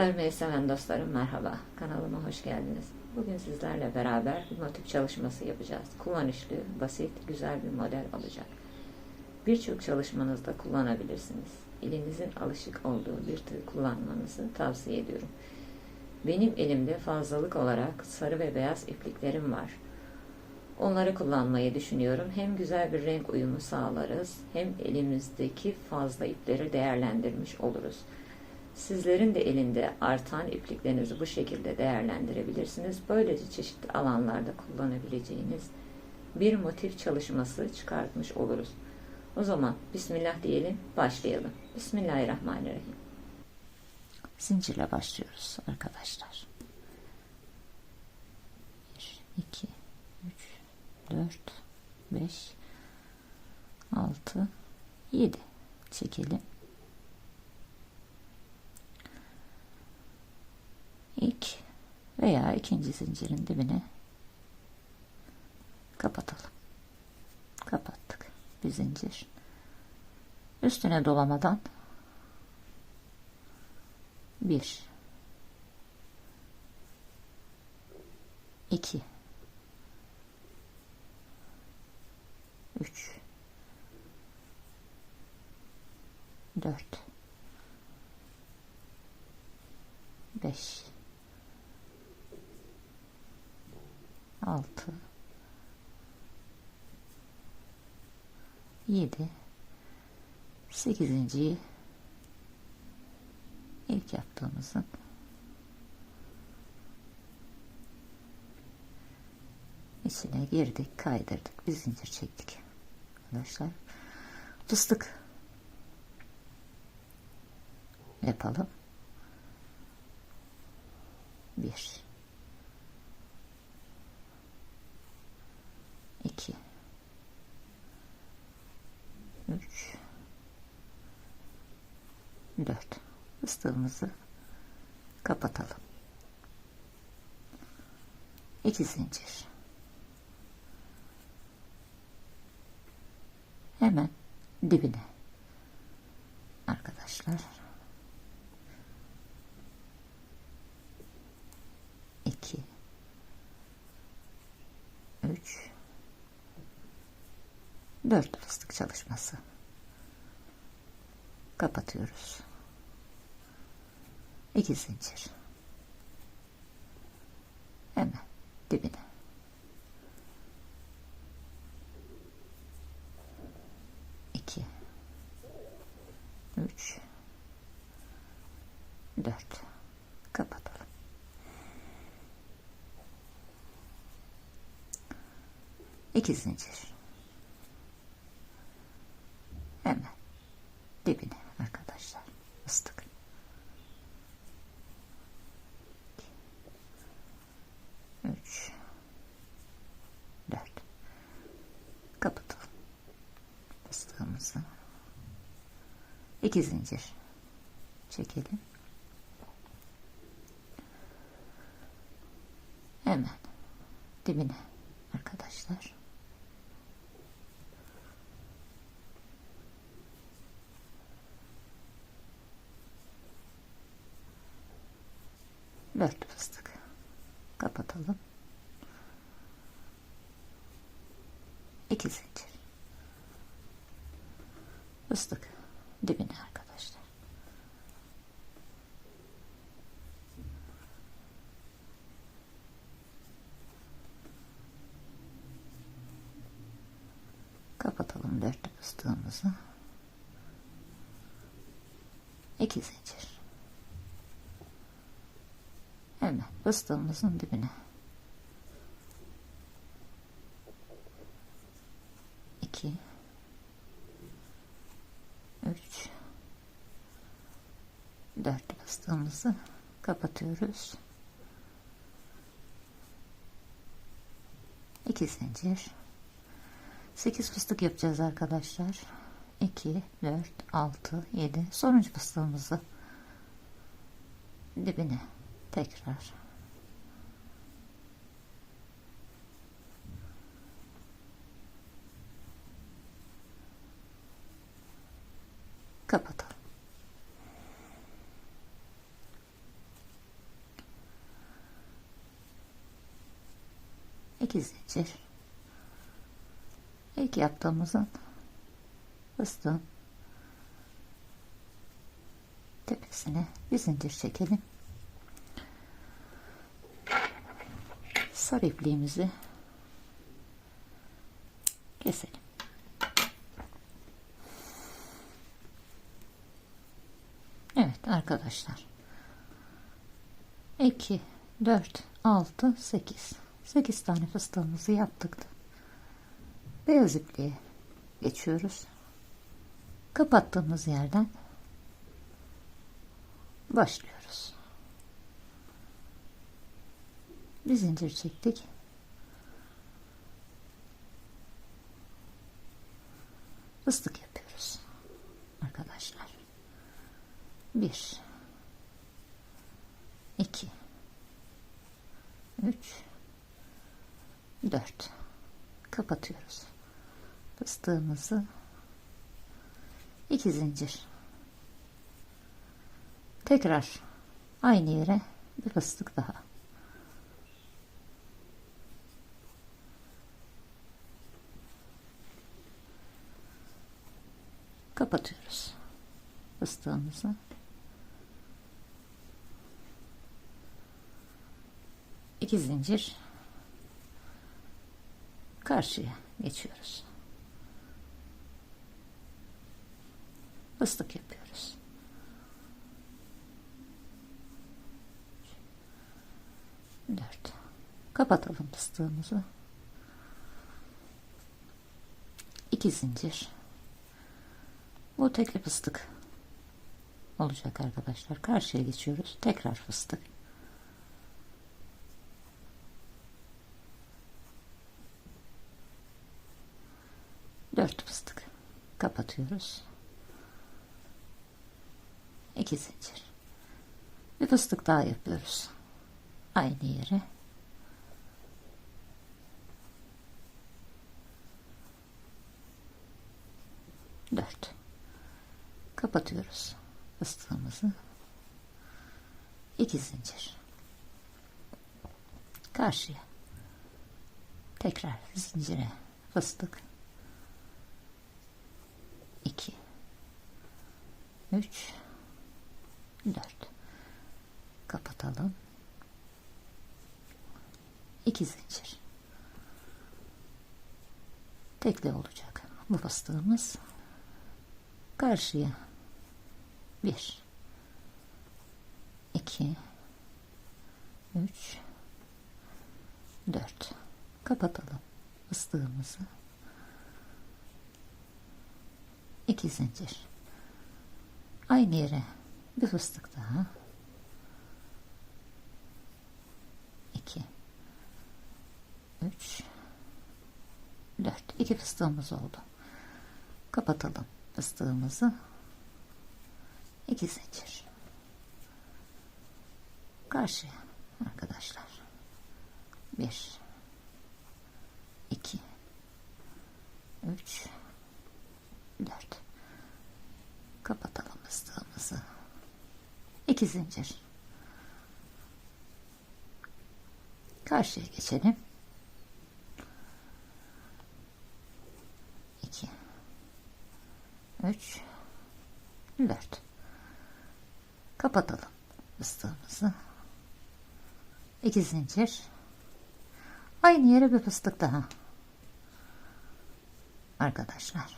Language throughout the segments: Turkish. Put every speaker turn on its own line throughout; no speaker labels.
Örmeyi seven dostlarım merhaba. Kanalıma hoş geldiniz. Bugün sizlerle beraber bir motif çalışması yapacağız. Kullanışlı, basit, güzel bir model olacak. Birçok çalışmanızda kullanabilirsiniz. Elinizin alışık olduğu bir tığ kullanmanızı tavsiye ediyorum. Benim elimde fazlalık olarak sarı ve beyaz ipliklerim var. Onları kullanmayı düşünüyorum. Hem güzel bir renk uyumu sağlarız, hem elimizdeki fazla ipleri değerlendirmiş oluruz. Sizlerin de elinde artan ipliklerinizi bu şekilde değerlendirebilirsiniz. Böylece çeşitli alanlarda kullanabileceğiniz bir motif çalışması çıkartmış oluruz. O zaman Bismillah diyelim, başlayalım. Bismillahirrahmanirrahim. Zincirle başlıyoruz arkadaşlar. 1, 2, 3, 4, 5, 6, 7 çekelim. ilk veya ikinci zincirin dibine kapatalım. Kapattık. Bir zincir. Üstüne dolamadan bir iki üç dört beş altı. Yedi. Sekizinciyi ilk yaptığımızın. İçine girdik kaydırdık bir zincir çektik. Arkadaşlar fıstık yapalım. Bir 2 3 4 fıstığımızı kapatalım. 2 zincir. Hemen dibine. Arkadaşlar 2 3 4 fıstık çalışması. Kapatıyoruz. 2 zincir. Hemen dibine. İki. Üç. Dört. Kapatalım. İki zincir hemen dibine arkadaşlar ıstık üç. Dört. Kapatalım fıstığımızı. İki zincir çekelim. Hemen dibine arkadaşlar dört fıstık. Kapatalım. İki zincir. Fıstık dibine arkadaşlar. Kapatalım dört fıstığımızı. İki zincir hemen fıstığımızın dibine. İki. Üç. Dört fıstığımızı kapatıyoruz. İki zincir. 8 fıstık yapacağız arkadaşlar. 2 4 6 7 sonuncu fıstığımızı dibine Tekrar. Kapatalım. İki zincir. İlk yaptığımızın fıstığın tepesine bir zincir çekelim. Sarı ipliğimizi keselim. Evet arkadaşlar. 2 4 6 8 8 tane fıstığımızı yaptık. Beyaz ipliğe geçiyoruz. Kapattığımız yerden başlıyoruz bir zincir çektik. Fıstık yapıyoruz arkadaşlar. 1 2 3 4 kapatıyoruz fıstığımızı. 2 zincir. Tekrar aynı yere bir fıstık daha kapatıyoruz fıstığımızı. İki zincir karşıya geçiyoruz. Fıstık yapıyoruz. Dört. Kapatalım fıstığımızı. İki zincir bu tekli fıstık olacak arkadaşlar. Karşıya geçiyoruz. Tekrar fıstık. Dört fıstık kapatıyoruz. İki zincir. Bir fıstık daha yapıyoruz. Aynı yere dört kapatıyoruz fıstığımızı iki zincir. Karşıya. Tekrar zincire fıstık. 2 3 4 kapatalım. 2 zincir. Tekli olacak bu fıstığımız. Karşıya 1 2 3 4 kapatalım fıstığımızı 2 zincir. Aynı yere bir fıstık daha. 2 3 4 2 fıstığımız oldu. Kapatalım fıstığımızı 2 zincir karşıya arkadaşlar. 1 2 3 4 kapatalım fıstığımızı 2 zincir. Karşıya geçelim. 2 3 4 kapatalım fıstığımızı. 2 zincir. Aynı yere bir fıstık daha. Arkadaşlar.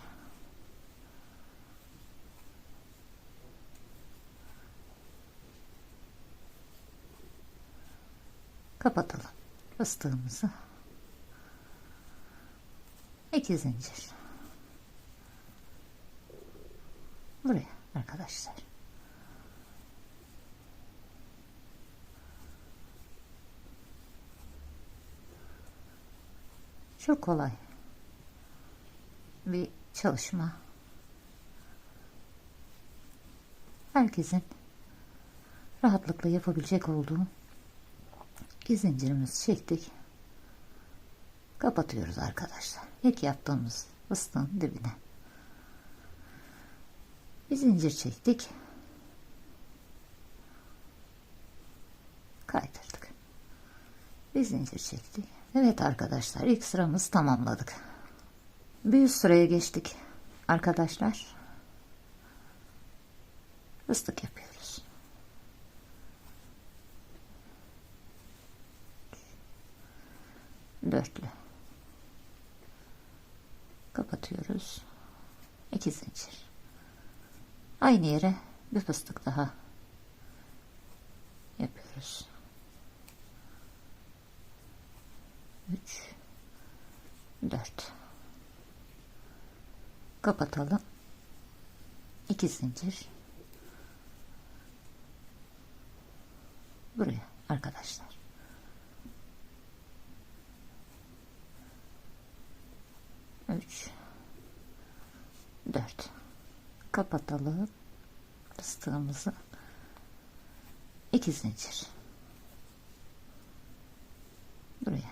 Kapatalım fıstığımızı. 2 zincir. Buraya arkadaşlar çok kolay. Bir çalışma. Herkesin rahatlıkla yapabilecek olduğu iki zincirimizi çektik. Kapatıyoruz arkadaşlar. İlk yaptığımız fıstığın dibine. Bir zincir çektik. Kaydırdık. Bir zincir çektik Evet arkadaşlar ilk sıramızı tamamladık. Bir üst sıraya geçtik arkadaşlar. Fıstık yapıyoruz. Dörtlü. Kapatıyoruz. İki zincir. Aynı yere bir fıstık daha yapıyoruz. 3 4 kapatalım. 2 zincir. Buraya arkadaşlar. Üç. Dört. Kapatalım fıstığımızı. İki zincir buraya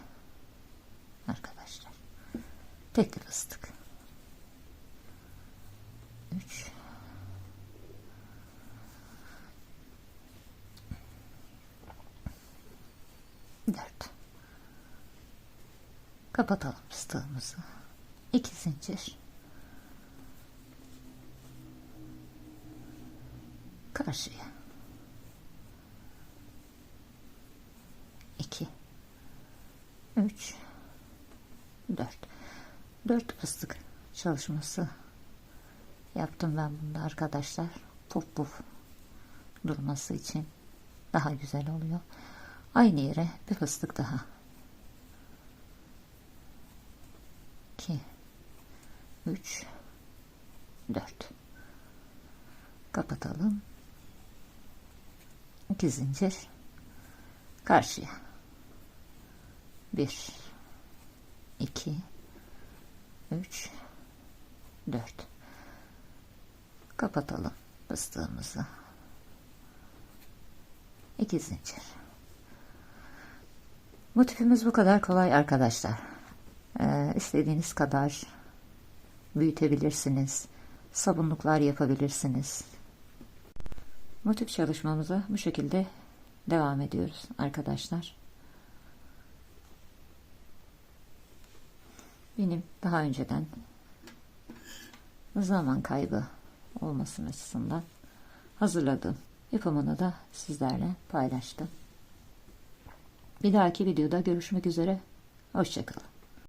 arkadaşlar tekli fıstık. 3 4 kapatalım fıstığımızı. 2 zincir. Karşıya. 2 3 4 4 fıstık çalışması yaptım ben bunda arkadaşlar. Puf puf durması için daha güzel oluyor. Aynı yere bir fıstık daha. 2 3 4 kapatalım. 2 zincir karşıya. 1 2 3 4 kapatalım fıstığımızı. 2 zincir. Motifimiz bu kadar kolay arkadaşlar. Ee, istediğiniz kadar büyütebilirsiniz sabunluklar yapabilirsiniz. Motif çalışmamıza bu şekilde devam ediyoruz arkadaşlar benim daha önceden zaman kaybı olmasın açısından hazırladım. Yapımını da sizlerle paylaştım. Bir dahaki videoda görüşmek üzere. Hoşçakalın.